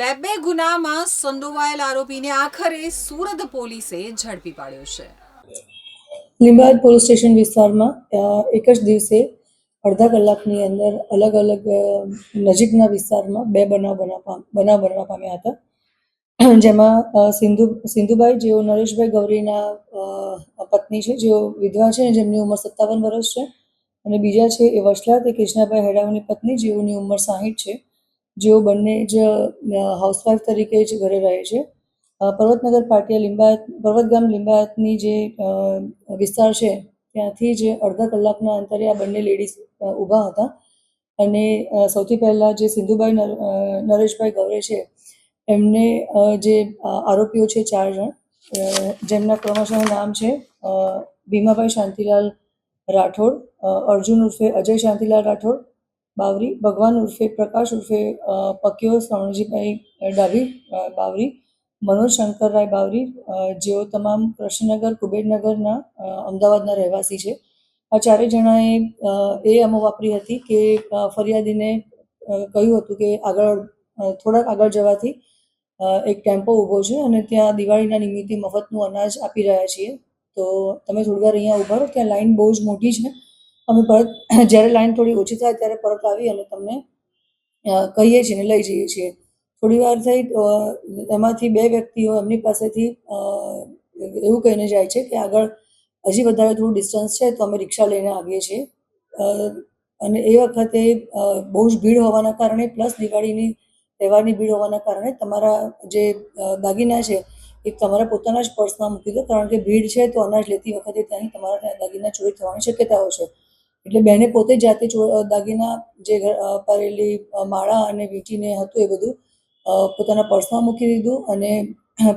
બે બે ગુનામાં સંડોવાયેલ આરોપીને આખરે સુરત પોલીસે ઝડપી પાડ્યો છે. લીંબાયત પોલીસ સ્ટેશન વિસ્તારમાં એક જ દિવસે અડધા કલાકની અંદર અલગ અલગ નજીકના વિસ્તારમાં બે બનાવ બનવા બનાવ પામ્યા હતા. જેમાં સિંધુ, સિંધુભાઈ, જેઓ નરેશભાઈ ગૌરીના પત્ની છે, જેઓ વિધવા છે જેમની ઉંમર સત્તાવન વર્ષ છે. અને બીજા છે એ વસલા તે કૃષ્ણાભાઈ હેડાવની પત્ની, જેઓની ઉંમર સાહીઠ છે. જેઓ બંને જ હાઉસવાઈફ તરીકે જ ઘરે રહે છે. પર્વતનગર પાટિયા લિંબાયત, પર્વતગામ લિંબાયતની જે વિસ્તાર છે, ત્યાંથી જ અડધા કલાકના અંતરે આ બંને લેડીઝ ઊભા હતા. અને સૌથી પહેલાં જે સિંધુભાઈ નરેશભાઈ ગૌરે છે, એમને જે આરોપીઓ છે ચાર જણ જેમના ક્રમશઃ નામ છે ભીમાભાઈ શાંતિલાલ રાઠોડ અર્જુન ઉર્ફે અજય શાંતિલાલ રાઠોડ બાવરી, ભગવાન ઉર્ફે પ્રકાશ ઉર્ફે પક્યો શ્રવણજીભાઈ ડાભી બાવરી, મનોજ શંકરરાય બાવરી જેઓ તમામ કૃષ્ણનગર, કુબેરનગરના અમદાવાદના રહેવાસી છે. આ ચારેય જણાએ એ અમો વાપરી હતી કે ફરિયાદીને કહ્યું હતું કે આગળ થોડાક આગળ જવાથી એક ટેમ્પો ઊભો છે અને ત્યાં દિવાળીના નિમિત્તે મફતનું અનાજ આપી રહ્યા છીએ. તો તમે થોડી વાર અહીંયા ઊભા રહો, ત્યાં લાઈન બહુ જ મોટી છે. અમે પરત જ્યારે લાઈન થોડી ઓછી થાય ત્યારે પરત આવી અને તમને કહીએ છીએ ને લઈ જઈએ છીએ. થોડી વાર થઈ એમાંથી બે વ્યક્તિઓ એમની પાસેથી એવું કહીને જાય છે કે આગળ હજી વધારે થોડું ડિસ્ટન્સ છે, તો અમે રિક્ષા લઈને આવીએ છીએ. અને એ વખતે બહુ જ ભીડ હોવાના કારણે પ્લસ દિવાળીની તહેવારની ભીડ હોવાના કારણે તમારા જે દાગીના છે, એ તમારા પોતાના જ પર્સમાં મૂકી દો. કારણ કે ભીડ છે તો અનાજ લેતી વખતે ત્યાંથી તમારા દાગીના ચોરી થવાની શક્યતાઓ છે. એટલે બેને પોતે જાતે દાગીના જે પહેરેલી માળા અને વીંટીને હતું એ બધું પોતાના પર્સમાં મૂકી દીધું અને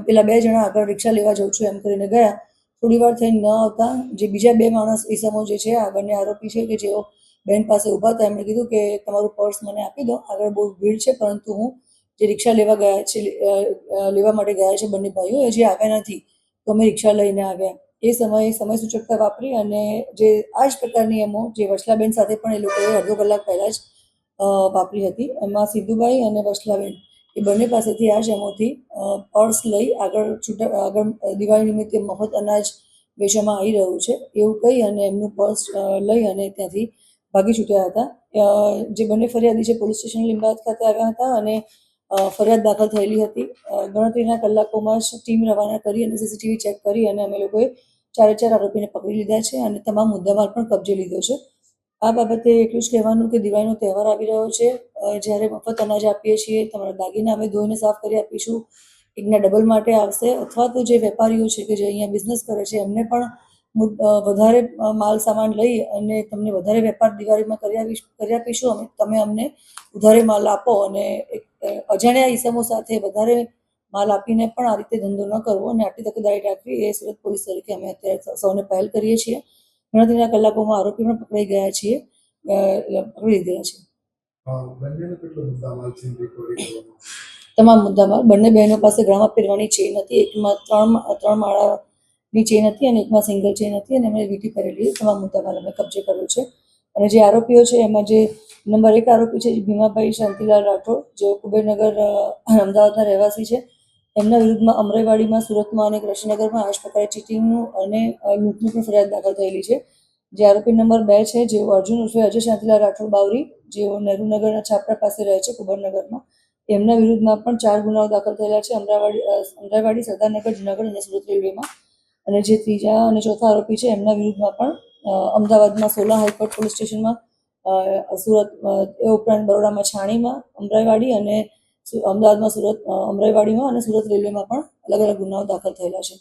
પેલા બે જણા આગળ રિક્ષા લેવા જાઉં છું એમ કરીને ગયા. થોડી વાર થઈને ન આવતા, જે બીજા બે માણસ ઈસમો જે છે આ બંને આરોપી છે કે જેઓ બેન પાસે ઊભા હતા, એમણે કીધું કે તમારું પર્સ મને આપી દો, આગળ બહુ ભીડ છે, પરંતુ હું જે રિક્ષા લેવા ગયા છે લેવા માટે ગયા છે બંને ભાઈઓ એ જે આવ્યા નથી. તો અમે રિક્ષા લઈને આવ્યા. એ સમયે સમય સૂચકતા વાપરી અને જે આ જ પ્રકારની એમો જે વસલાબેન સાથે પણ એ લોકોએ અડધો કલાક પહેલાં જ વાપરી હતી. એમાં સિદ્ધુભાઈ અને વસલાબેન એ બંને પાસેથી આ જ એમોથી પર્સ લઈ આગળ છૂટા, આગળ દિવાળી નિમિત્તે મફત અનાજ વેચવામાં આવી રહ્યું છે. એવું કહી અને એમનું પર્સ લઈ અને ત્યાંથી ભાગી છૂટ્યા હતા. જે બંને ફરિયાદી છે પોલીસ સ્ટેશન લીંબાદ ખાતે આવ્યા હતા અને ફરિયાદ દાખલ થયેલી હતી. ગણતરીના કલાકોમાં જ ટીમ રવાના કરી અને સીસીટીવી ચેક કરી અને અમે લોકોએ ચારે ચાર આરોપીને પકડી લીધા છે અને તમામ મુદ્દામાલ પણ કબજે લીધો છે. આ બાબતે એટલું જ કહેવાનું કે દિવાળીનો તહેવાર આવી રહ્યો છે. જ્યારે મફત અનાજ આપીએ છીએ, તમારા દાગીના અમે ધોઈને સાફ કરી આપીશું. એકના ડબલ માટે આવશે. અથવા તો જે વેપારીઓ છે કે જે અહીંયા બિઝનેસ કરે છે, એમને પણ વધારે માલ સામાન લઈ અને તમને વધારે વેપાર દિવાળીમાં કરી આપીશ કરી આપીશું. અમે, તમે અમને વધારે માલ આપો અને અજાણ્યા ઈસમો સાથે વધારે માલ આપીને પણ આ રીતે ધંધો ન કરવો અને આટલી તકેદારી રાખવી એ સુરત પોલીસ તરીકે અમે અત્યારે સૌને પહેલ કરીએ છીએ. ગણતરીના કલાકોમાં આરોપી પણ પકડાઈ ગયા છીએ. પકડી લીધેલા છે. તમામ મુદ્દામાં બંને બહેનો પાસે ગળામાં પહેરવાની ચેન હતી. એકમાં ત્રણ ત્રણ માળાની ચેન હતી અને એકમાં સિંગલ ચેન હતી અને એમણે વીટી પહેરેલી. તમામ મુદ્દામાં અમે કબજે કર્યો છે. અને જે આરોપીઓ છે એમાં જે નંબર એક આરોપી છે ભીમાભાઈ શાંતિલાલ રાઠોડ જેઓ કુબેરનગર અમદાવાદના રહેવાસી છે. એમના વિરુદ્ધમાં અમરાઈવાડીમાં સુરતમાં અને કૃષ્ણનગરમાં આ જ પ્રકારે ચીટિંગનું અને લૂંટની પણ ફરિયાદ દાખલ થયેલી છે. જે આરોપી નંબર બે છે જેઓ અર્જુન ઉર્ફે અજય શાંતિલાલ રાઠોડ બાવરી, જેઓ નહેરુનગરના છાપરા પાસે રહે છે કુબરનગરમાં એમના વિરુદ્ધમાં પણ ચાર ગુનાઓ દાખલ થયેલા છે, અમરાવાડી અમરાવાડી, સરદારનગર, જુનાગઢ અને સુરત રેલવેમાં. અને જે ત્રીજા અને ચોથા આરોપી છે, એમના વિરુદ્ધમાં પણ અમદાવાદમાં સોલા હાઈકોર્ટ પોલીસ સ્ટેશનમાં સુરત એ ઉપરાંત બરોડામાં છાણીમાં અમરાઈવાડી અને અમદાવાદમાં સુરત અમરાઈવાડીમાં અને સુરત રેલવેમાં પણ અલગ અલગ ગુનાઓ દાખલ થયેલા છે.